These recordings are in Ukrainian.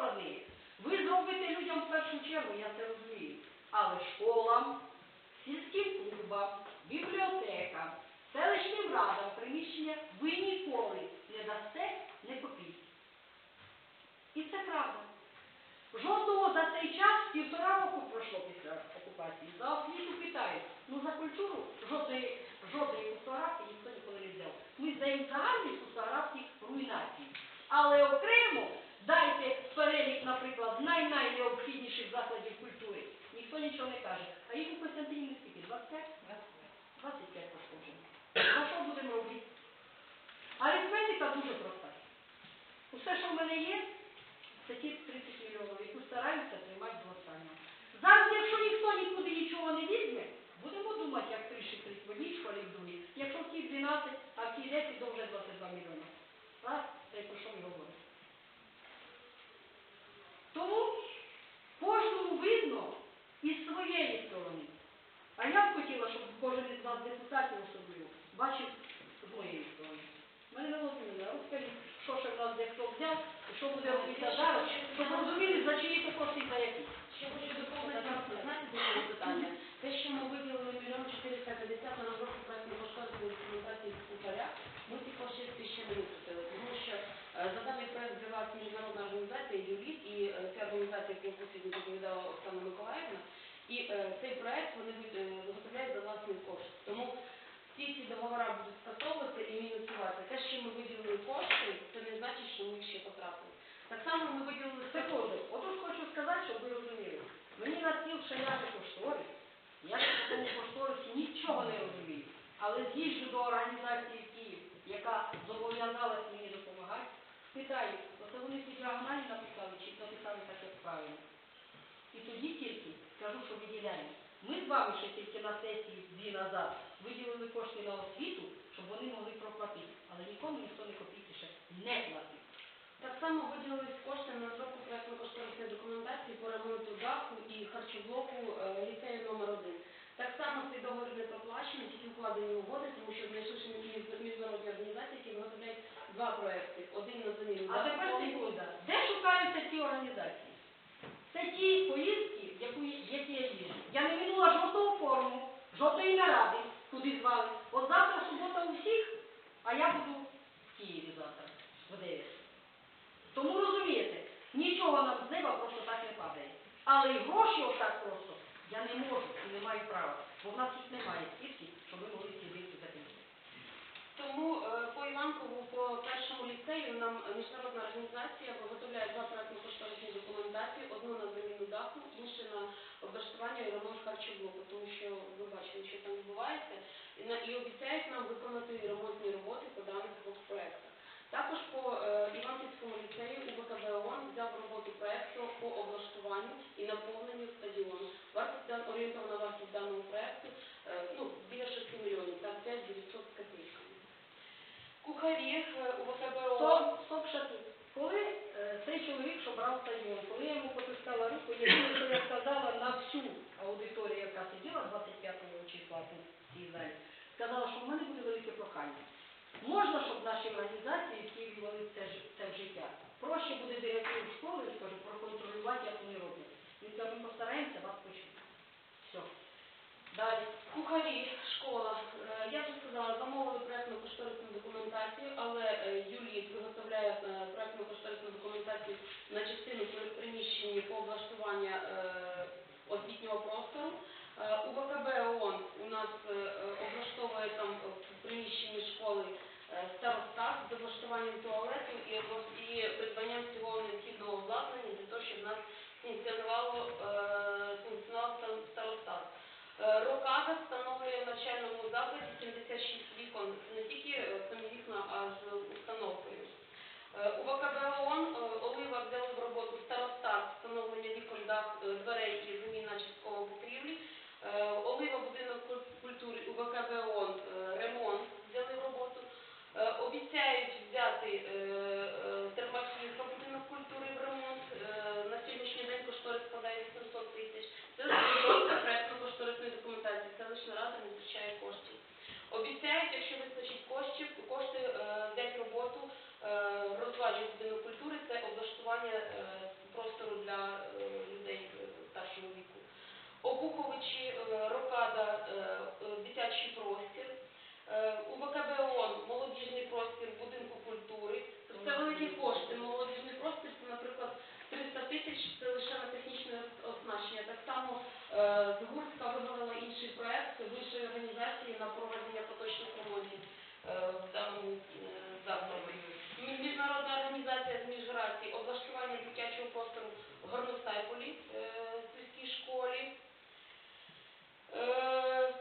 справедливі. Ви зробите людям в першу чергу, я це розумію. Але школам, сільським клубам, бібліотекам, селищним радам приміщення ви ніколи не дасте не копійки. І це правда. Жодного за цей час півтора року пройшло після окупації. За освіту питають. Ну за культуру жодної, жодної фотографії ніхто ніколи не взяв. Ми здаємо загальні фотографії руйнації. Але окремо дайте перелік, наприклад, най-найнеобхідніших закладів культури. Ніхто нічого не каже. А їх у Костянтинівні скільки? 25? 25 пошкоджень. А що будемо робити? Арифметика дуже проста. Усе, що в мене є, це ті 30 мільйонів, яку стараються тримати до. Зараз, якщо ніхто нікуди нічого не візьме, будемо думати, як пришити в одній школі в другій. Якщо в тій 12, а в тій 10, то вже 22 мільйони. Раз, це про що ми говоримо. Тому кожному видно із своєї сторони. А я б хотіла, щоб кожен із вас депутатів особливо бачив з моєї сторони. Мене Володимира, розкажіть, що ще в нас де хто взяв, і що буде робити зараз, щоб розуміли, за чиї то кошти і за які. Ще хочу доповнити, знаєте, до цього питання. Те, що ми виділили мільйон 450 на розробку проектної кошторисної документації з кухаря, ми ці кошти ще не випустили, тому що е, за даний проект взялася міжнародна організація ЮЛІТ, і е, ця організація, яку послідно доповідала Оксана Миколаївна, і е, цей проект вони ви- е, виготовляють за власний кошт. Тому всі ці договори будуть скасовувати і мінусувати. Те, що ми виділили кошти, це не значить, що ми їх ще потрапили. Так само ми виділили Секунду, отут хочу сказати, щоб ви розуміли. Мені на стіл ляже кошторис. Я по тому кошторисі нічого не розумію. Але з'їжджу до організації Київ, яка зобов'язалась мені допомагати, питаю, оце вони ці діагоналі написали, чи написали так, як правильно. І тоді тільки скажу, що виділяємо. Ми з вами ще тільки на сесії дві назад виділили кошти на освіту, щоб вони могли проплатити. Але нікому ніхто не копійки ще не платив. Так само виділились кошти на розробку проєктно-кошторисної документації по ремонту даху і харчоблоку е, ліцею номер 1 Так само цей договір не проплачений, тільки укладені угоди, тому що між- міжнародні організації, які виготовляють два проекти. Один на заміну А тепер секунда. Де шукаються ці організації? Це ті поїздки, в яку, які я їжджу. Я не минула жодного форуму, жодної наради, куди звали. От завтра субота у всіх, а я буду в Києві завтра, в 9. Тому розумієте, нічого нам з неба просто так не падає. Але і гроші отак просто я не можу і не маю права, бо в нас їх немає стільки, щоб ми могли закрити. Тому е, по Іванкову, по першому ліцею нам міжнародна організація виготовляє два проектно-кошторисні документації, одну на заміну даху, іншу на облаштування і ремонт харчоблоку, тому що ви бачили, що там відбувається, і, обіцяють нам виконати ремонтні роботи по даних двох проектах. Також по е, Іванківському ліцею УБКБ ООН взяв роботу проекту по облаштуванню і наповненню стадіону. Вартість дан- орієнтовна вартість даного проекту е, ну, біля 6 мільйонів, так 5 900 з копійками. Кухарі е, УБКБ ООН Стоп, стоп, ще тут. Коли е, цей чоловік, що брав стадіон, коли я йому потискала руку, єдине, що я сказала на всю аудиторію, яка сиділа 25 числа тут в цій залі, сказала, що в мене буде велике прохання. Можна, щоб наші організації, ввели це, це в життя, проще буде директору школи, скажу, проконтролювати, як вони роблять. Він каже, ми постараємося вас почути. Все. Далі. Кухарі, школа. Е, Я вже сказала, замовили проектну кошторисну документацію, але е, виготовляє е, проектну кошторисну документацію на частину приміщення по облаштування освітнього простору. Е, ВКБ ООН у нас е, е, облаштовує там в приміщенні школи староста з облаштуванням туалету і, придбанням всього необхідного обладнання для того, щоб в нас функціонувало, е, функціонував стар- старостат. Е, Рокада встановлює в навчальному закладі 76 вікон, не тільки е, самі вікна, а з установкою. Е, У ВКБ ООН е, Олива взяли в роботу старостат встановлення вікон дах, е, дверей і заміна частково покрівлі. Е, Олива будинок куль- культури у ВКБ ООН е, ремонт взяли в роботу. Е, Обіцяють взяти е, е, Термахівка будинок культури в ремонт. Е, На сьогоднішній день кошторис складає 800 тисяч. Це розробка проектно-кошторисної документації. Селищна рада не втрачає коштів. Обіцяють, якщо вистачить коштів, кошти розважити будинок культури, це облаштування е, для е, людей е, старшого віку. Обуховичі, Рокада, дитячий простір. У ВКБ молодіжний простір будинку культури. Це великі кошти. Молодіжний простір це, наприклад, 300 тисяч це лише на технічне оснащення. Так само Згурська вибрала інший проект вищої організації на проведення поточних ремонтів е, в даному е, закладі. Мі- Міжнародна організація з міжрації, облаштування дитячого простору в Горностайполі е, сільській школі. Е,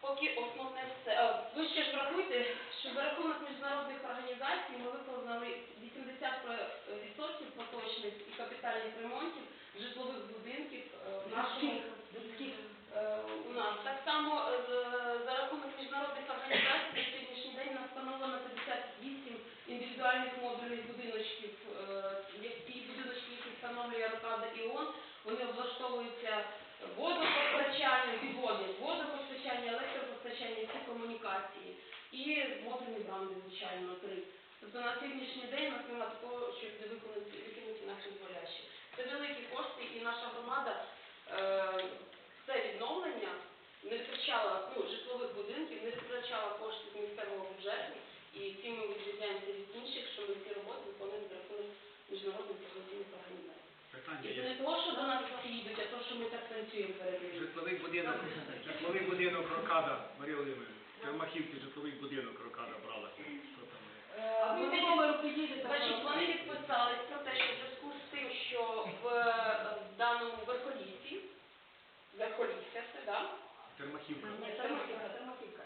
Поки основне все. А, Ви ще ж врахуйте, що за рахунок міжнародних організацій ми виконали 80% поточних і капітальних ремонтів житлових будинків е, в нашому. Е, у нас. Так само е, за рахунок міжнародних організацій на сьогоднішній день у нас встановлено 58 індивідуальних модульних будиночків, які будиночки, які встановлює Рокада і ООН, вони облаштовуються водопостачанням, відводом, водопостачання, електропостачання, всі комунікації і модульні бранди, звичайно, три. Тобто на сьогоднішній день нас немає такого, щоб не виконати викинути наші зволящі. Це великі кошти, і наша громада е, це відновлення не витрачала ну, житлових будинків, не витрачала кошти з місцевого бюджету, і цим ми відрізняємося від інших, що ми ці роботи виконуємо за рахунок міжнародних професійних організацій. І це не того, що до нас їдуть, а то, що ми так танцюємо перед ними. Житловий будинок, житловий будинок Рокада, Марія Володимирівна, Термахівці житловий будинок Рокада брала. Що там? є? А ви по номеру підійдете. Значить, вони відписались про те, що в зв'язку з тим, що в, е, даному верхолісі, верхолісся це, да? Термахівка. Ні, термохівка, термохівка.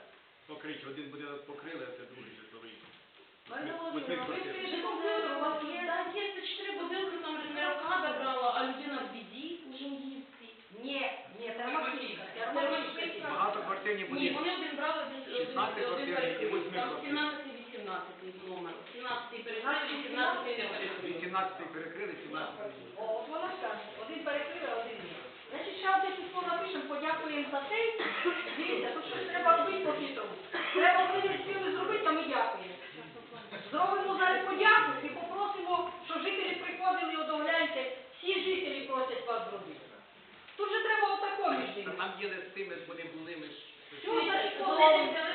Покрить, один будинок покрили, а це другий житловий. Марина Восьми Володимирівна, ви квартир. скажіть, комп'ютер у вас є? Так, є це чотири будинки, там не рокада брала, а людина в біді у. Ні, ні, термохівка. Термохівка. Багатоквартирні Ні, будинки. вони один брали, 16 один і перекрив. Там квартир. 17 і 18 номер. 17 перекрив, 18 не перекрив. 18 перекрили, 17 О, от вона один перекрили, а один ні. Значить, ще одне письмо напишемо, подякуємо за те. Дивіться, тут щось треба робити по-хитрому. Треба вони не встигли зробити, а ми дякуємо. Зробимо зараз подяку і попросимо, що жителі приходили і одовляйте. Всі жителі просять вас зробити. Тут же треба отако між ними. Там є листи, вони були, ми ж... Що Вони за вони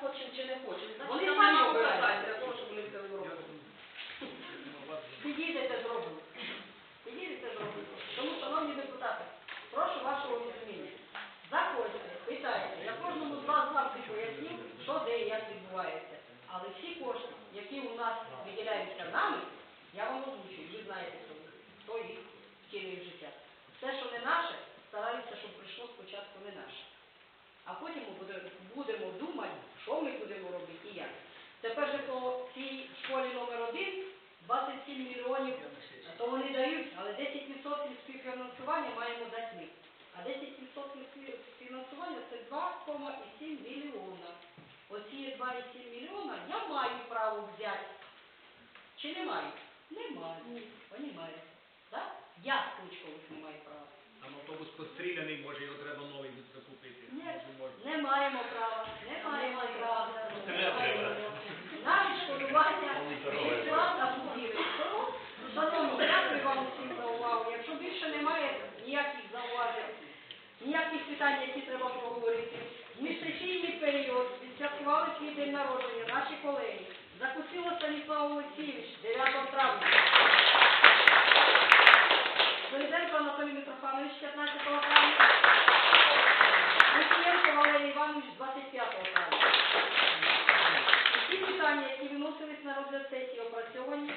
хочемо чи не хочемо. Вони там самі обирають. для того, щоб вони в роботу. Підійдете зробимо. Підійдете зробимо. Тому, шановні депутати, прошу вашого розуміння. Заходьте, питайте. Я кожному з вас завжди поясню, що де і як відбувається. Але всі кошти, які у нас виділяються нами, я вам озвучую, ви знаєте, хто, хто їх втілює в життя. Все, що не наше, стараюся, щоб прийшло спочатку не наше. А потім ми будемо, будемо думати, що ми будемо робити і як. Тепер же по цій школі номер один 27 мільйонів, то вони дають, але 10% співфінансування маємо дати ми. А 10% співфінансування це 2,7 мільйона. Оці 2,7 мільйона я маю право взяти. Чи не маю? Не маю. Понімаєте? Так? Я Кличкович не маю права. Там автобус постріляний, може його треба новий закупити. Ні. Не маємо права, не маємо права. Треба. На відшкодування витрат на будівлю. Тому, Шановні, дякую вам всім за увагу. Якщо більше немає ніяких зауважень, ніяких питань, які треба проговорити. В період відсвяткували свій день народження наші колеги. Закусило Станіслав Олексійович 9 травня. Президент Анатолій Митрофанович 15 травня. Мусієнко Валерій Іванович 25 травня. Всі питання, які виносились на розгляд сесії, опрацьовані